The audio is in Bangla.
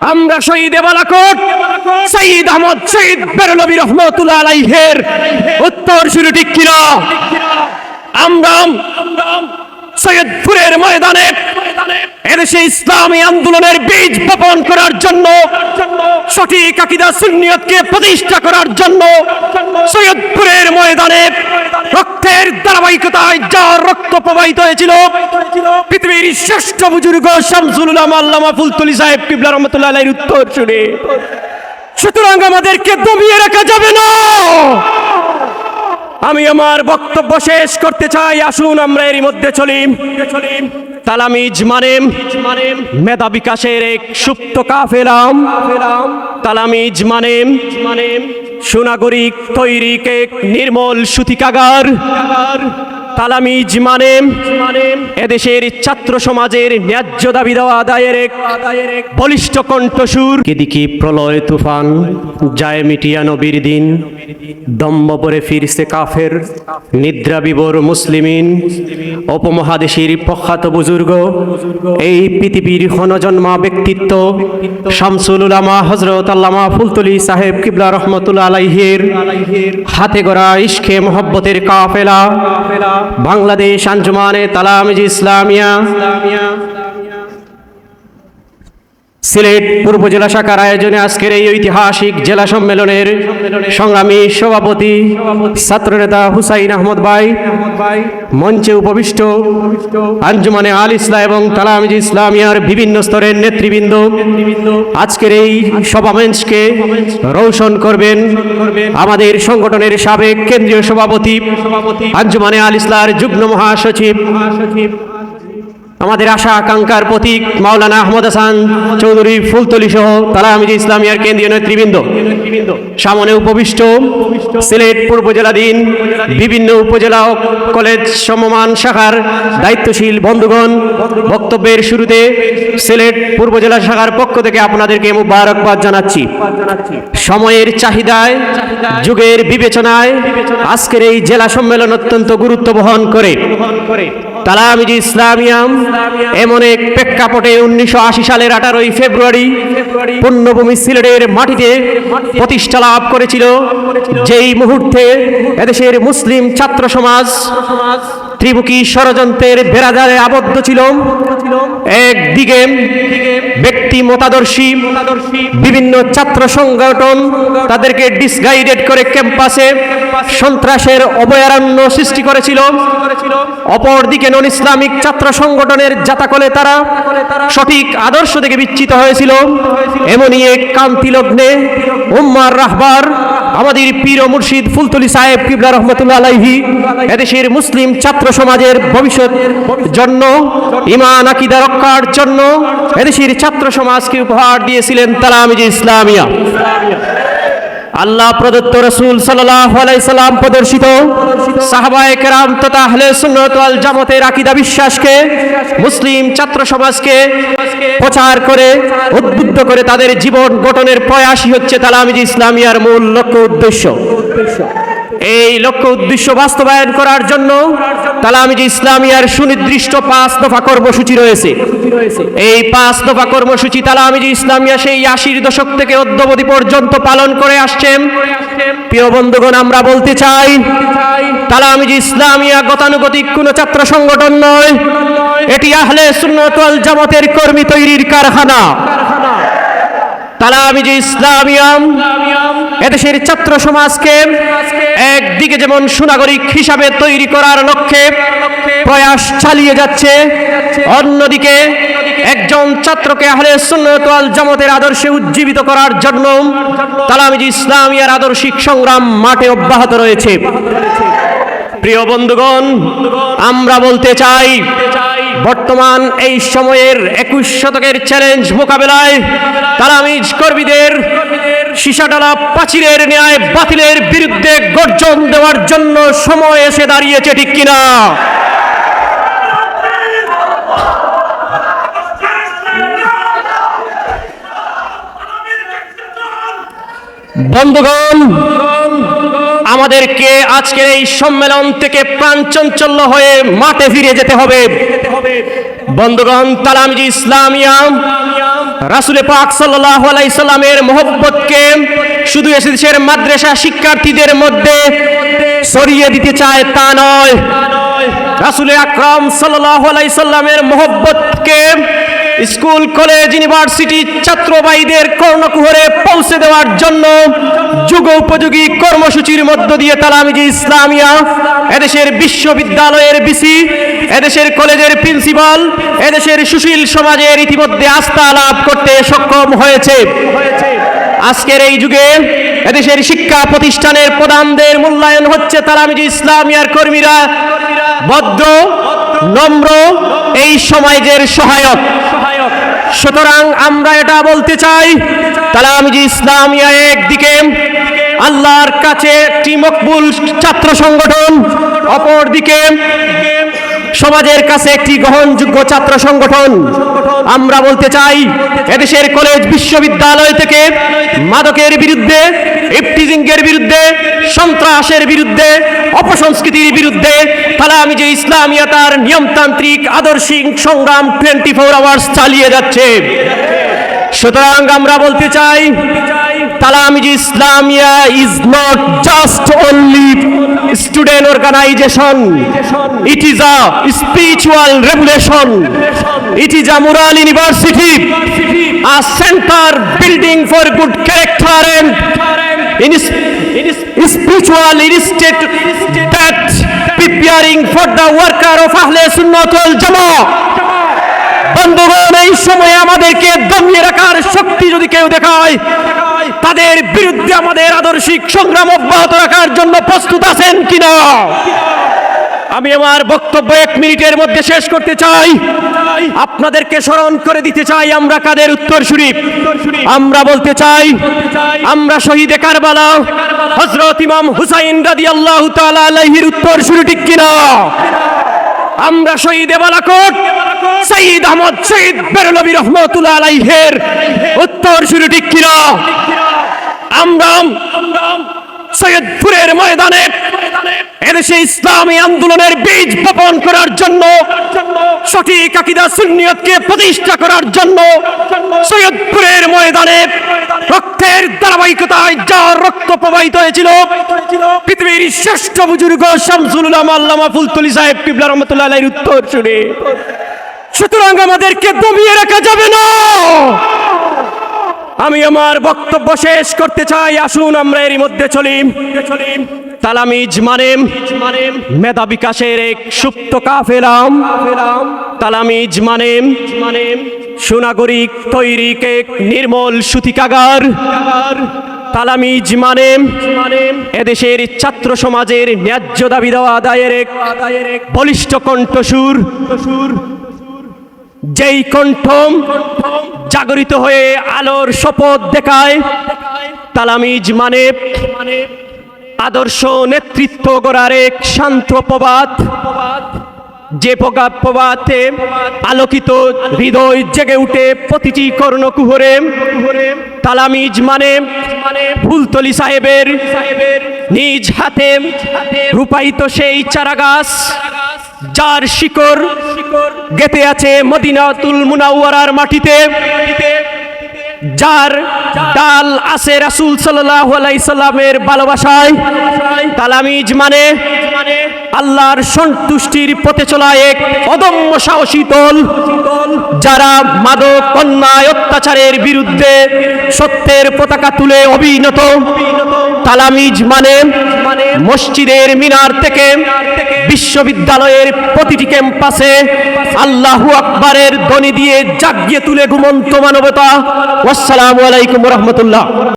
আমরা শহীদ বালাকোট। সঈদ আহমদ, শহীদ বেরলবি রহমতুল্লাহ আলাইহের উত্তর শুরু ঠিক কিনা? আমরা সৈয়দপুরের ময়দানে এদেশে ইসলামী আন্দোলনের বীজ বপন করার জন্য, সঠিক আকিদা সুন্নিয়তকে প্রতিষ্ঠা করার জন্য সৈয়দপুরের ময়দানে রক্তের ধারাবাহিকতায় যা রক্ত প্রবাহিত হয়েছিল, পৃথিবীর শ্রেষ্ঠ বুজুর্গ শামসুল আল্লামা ফুলতলি সাহেব কিবলা রহমতুল্লাহ উত্তর শুনে, সুতরাং আমাদেরকে দমিয়ে রাখা যাবে না। আমি আমার বক্তব্য শেষ করতে চাই, আসুন আমরা এরই মধ্যে চলি। তালামিজ মানে মেধা বিকাশের এক সুপ্ত কাফেলাম। তালামিজ মানে সোনাগরিক তৈরিক এক নির্মল সুতিকাগার। তালামিজ মানে এদেশের ছাত্র সমাজের ন্যায্য দাবি দেওয়া আদায়ের এক বলিষ্ঠ কণ্ঠসুর কেদিকে প্রলয় তুফান, যায় মিটিয়া নবীর দিন দম্ব পরে ফিরছে কাফের, নিদ্রা বিবর মুসলিমিন উপমহাদেশের প্রখ্যাত বুজুর্গ, এই পৃথিবীর হনজন্মা ব্যক্তিত্ব, শামসুল উলামা হজরত আল্লামা ফুলতলি সাহেব কিবলা রহমতুল্লা আলাইহের হাতে গড়া ইশকে মোহব্বতের কাফেলা। বাংলাদেশ আঞ্জুমানে তালামিজ ইসলামিয়া। সিলেট পূর্ব জেলা শাখার আয়োজনে আজকের এই ঐতিহাসিক জেলা সম্মেলনের সংগ্রামী সভাপতি ছাত্রনেতা হুসাইন আহমদ ভাই, মঞ্চে উপবিষ্ট আঞ্জুমানে আল ইসলাম এবং তালামিজ ইসলামিয়ার বিভিন্ন স্তরের নেতৃবৃন্দ আজকের এই সভামঞ্চকে রৌশন করবেন আমাদের সংগঠনের সাবেক কেন্দ্রীয় সভাপতি আঞ্জুমানে আল ইসলার যুগ্ম মহাসচিব আমাদের আশা, আকাঙ্ক্ষার প্রতীক মাওলানা আহমদ হাসান চৌধুরী ফুলতলি সহ তালামিজ ইসলামিয়ার কেন্দ্রীয় নেতৃবৃন্দ। সামনে উপবিষ্ট সিলেট পূর্ব জেলাধীন বিভিন্ন উপজেলা কলেজ সমমান শাখার দায়িত্বশীল বন্ধুগণ, বক্তব্যের শুরুতে সিলেট পূর্ব জেলা শাখার পক্ষ থেকে আপনাদেরকে মুবারকবাদ জানাচ্ছি। সময়ের চাহিদায়, যুগের বিবেচনায় আজকের এই জেলা সম্মেলন অত্যন্ত গুরুত্ব বহন করে। তালামিজ ইসলামিয়াম এমন এক প্রেক্ষাপটে উনিশশো আশি সালের আঠারোই ফেব্রুয়ারি পূর্ণভূমি সিলেটের মাটিতে প্রতিষ্ঠা লাভ করেছিল। যেই মুহূর্তে এদেশের মুসলিম ছাত্র সমাজ ত্রিমুখী ষড়যন্ত্রের বেড়াজারে আবদ্ধ ছিল। একদিকে ব্যক্তি মতাদর্শী, বিভিন্ন ছাত্র সংগঠন তাদেরকে ডিসগাইডেড করে ক্যাম্পাসে সন্ত্রাসের অভয়ারণ্য সৃষ্টি করেছিল। অপরদিকে নন ইসলামিক ছাত্র সংগঠনের জাতাকলে তারা সঠিক আদর্শ থেকে বিচ্ছিত হয়েছিল। এমনই এক কান্তি লগ্নে উম্মার রাহবার, আমাদের পীর মুর্শিদ ফুলতলি সাহেব কিবলা রহমতুল্লাহ আলাইহি, এদেশের মুসলিম ছাত্র সমাজের ভবিষ্যৎ জন্য, ইমান আকিদা রক্ষার জন্য এদেশের ছাত্র সমাজকে উপহার দিয়েছিলেন তালামিজ ইসলামিয়া। আল্লাহ প্রদত্ত রসুল সাল্লাম প্রদর্শিত ওয়াল আকিদা বিশ্বাসকে মুসলিম ছাত্র সমাজকে প্রচার করে, উদ্বুদ্ধ করে তাদের জীবন গঠনের প্রয়াসই হচ্ছে তালামিজ ইসলামিয়ার মূল লক্ষ্য উদ্দেশ্য। এই লক্ষ্য উদ্দেশ্য বাস্তবায়ন করার জন্য তালামিজ ইসলামিয়ার সুনির্দিষ্ট পাঁচ দফা কর্মসূচি রয়েছে। এই পাঁচ দফা কর্মসূচি তালামিজ ইসলামিয়া সেই আশির দশক থেকে অদ্যবধি পর্যন্ত পালন করে আসছেন। প্রিয় বন্ধুগণ, আমরা বলতে চাই, তালামিজ ইসলামিয়া গতানুগতিক কোনো ছাত্র সংগঠন নয়। এটি আহলে সুন্নত ওয়াল জামাতের কর্মী তৈরির কারখানা। তালামিজ ইসলামিয়াম এদেশের ছাত্র সমাজকে একদিকে যেমন সুনাগরিক হিসাবে তৈরি করার লক্ষ্যে প্রয়াস চালিয়ে যাচ্ছে, অন্যদিকে একজন ছাত্রকে আহলে সুন্নত ওয়াল জামাতের আদর্শে উজ্জীবিত করার জন্য তালামিজ ইসলামিয়ার আদর্শিক সংগ্রাম মাঠে অব্যাহত রয়েছে। প্রিয় বন্ধুগণ, আমরা বলতে চাই বর্তমান এই সময়ের একুশ শতকের চ্যালেঞ্জ মোকাবেলায় তালামিজ কর্মীদের সীসাডালা পাচিরের ন্যায় বাতিলের বিরুদ্ধে গর্জন দেওয়ার জন্য সময় এসে দাঁড়িয়েছে ঠিক কিনা? বন্ধুগণ, আমাদেরকে আজকের এই সম্মেলন থেকে প্রাণচঞ্চল্য হয়ে মাঠে ফিরে যেতে হবে। বন্ধুগণ, তালামিজি ইসলামিয়া, রাসুলে পাক সাল্লাহ আলাইসাল্লামের মোহব্বতকে শুধু এসে দেশের মাদ্রাসা শিক্ষার্থীদের মধ্যে সরিয়ে দিতে চায় তা নয়। রাসুলে আকরাম সাল্লাহ আলাইসাল্লামের মোহব্বতকে স্কুল, কলেজ, ইউনিভার্সিটি ছাত্রবাহীদের কর্ণকুহরে পৌঁছে দেওয়ার জন্য যুগ উপযোগী কর্মসূচির মধ্য দিয়ে তালামিজি ইসলামিয়া, এদেশের বিশ্ববিদ্যালয়ের বিসি, এদেশের কলেজের প্রিন্সিপাল, এদেশের সুশীল সমাজের ইতিমধ্যে আস্থা লাভ করতে সক্ষম হয়েছে। আজকের এই যুগে এদেশের শিক্ষা প্রতিষ্ঠানের প্রধানদের মূল্যায়ন হচ্ছে তালামিজি ইসলামিয়ার কর্মীরা। ভদ্র নম্র এই সমাজের সহায়ক। সুতরাং আমরা এটা বলতে চাই কালামজি ইসলামিয়া একদিকে আল্লাহর কাছে একটি মকবুল ছাত্র সংগঠন অপরদিকে সমাজের কাছে একটি গ্রহণযোগ্য ছাত্র সংগঠন। আমরা বলতে চাই, এদেশের কলেজ বিশ্ববিদ্যালয় থেকে মাদকের বিরুদ্ধে ইফটিজিংয়ের বিরুদ্ধে, সন্ত্রাসের বিরুদ্ধে, অপসংস্কৃতির বিরুদ্ধে তালামি যে ইসলামিয়াতার নিয়মতান্ত্রিক আদর্শিক সংগ্রাম টোয়েন্টি ফোর আওয়ার্স চালিয়ে যাচ্ছে। সুতরাং আমরা বলতে চাই Talamiz Islamia is not just only student organization it is a spiritual revolution it is a moral university a centre building for good character and spiritual instinct that preparing for the worker of Sunnat wal Jamaa বন্ধুগণ, এই সময়ে আমাদেরকে দমিয়ে রাখার শক্তি যদি কেউ দেখায় তাদের বিরুদ্ধে আমাদের আদর্শিক সংগ্রাম অব্যাহত রাখার জন্য প্রস্তুত আছেন কিনা? আমি আমার বক্তব্য এক মিনিটের মধ্যে শেষ করতে চাই। আপনাদেরকে স্মরণ করে দিতে চাই আমরা কাদের উত্তর শরীফ আমরা বলতে চাই, আমরা শহীদে কারবালা হজরত ইমাম হুসাইন রাদি আল্লাহ আলাইহির উত্তর শুরু ঠিক কিনা? আমরা শহীদে বালাকোট সঈদ আহমদ শহীদ বেরলবী রহমতুল্লাহ আলাইহের উত্তর শুরু সৈয়দপুরের ময়দানে এদেশে ইসলামী আন্দোলনের বীজ বপন করার জন্য, সঠিক আকিদা প্রতিষ্ঠা করার জন্য সৈয়দপুরের ময়দানে রক্তের ধারাবাহিকতায় যার রক্ত প্রবাহিত হয়েছিল, পৃথিবীর শ্রেষ্ঠ বুজুর্গ শামসুল আল্লামা ফুলতলি সাহেব কিবলা রহমতুল্লাহ উত্তর শুনে। সুতরাং আমাদেরকে দমিয়ে রাখা যাবে না। আমি আমার বক্তব্য শেষ করতে চাই। আসুন আমরা এরই মধ্যে চলি। তালামিজ মানে মেধা বিকাশের এক সুপ্ত কাফেলাম তালামিজ মানে সুনাগরিক তৈরিক এক নির্মল সুতিকাগার। তালামিজ মানে এদেশের ছাত্র সমাজের ন্যায্য দাবি দেওয়া আদায়ের এক বলিষ্ঠ কণ্ঠসুর। যেই কণ্ঠ জাগরিত হয়ে আলোর শপথ দেখায়, তালামিজ মানে আদর্শ নেতৃত্ব গড়ার এক শান্ত প্রবাদ। যে প্রবাতে আলোকিত হৃদয় জেগে উঠে প্রতিটি কর্ণকুহরে, তালামিজ মানে ফুলতলি সাহেবের নিজ হাতে রূপায়িত সেই চারাগাছ। যার শিকড় গেতে আছে মদিনাতুল মুনাওয়ারার মাটিতে। যার ডাল আছে রাসুল সাল্লাহ আলাই সাল্লামের ভালোবাসায়। তালামিজ মানে আল্লাহর সন্তুষ্টির পথে চলা এক অদম্য সাহসী দল। যারা মাদক, অন্যায়, অত্যাচারের বিরুদ্ধে সত্যের পতাকা তুলে অবিনত তালামিজ মানে মসজিদের মিনার থেকে বিশ্ববিদ্যালয়ের প্রতিটি ক্যাম্পাসে আল্লাহু আকবারের ধ্বনি দিয়ে জাগিয়ে তুলে ঘুমন্ত মানবতা। আসসালামু আলাইকুম রহমতুল্লাহ।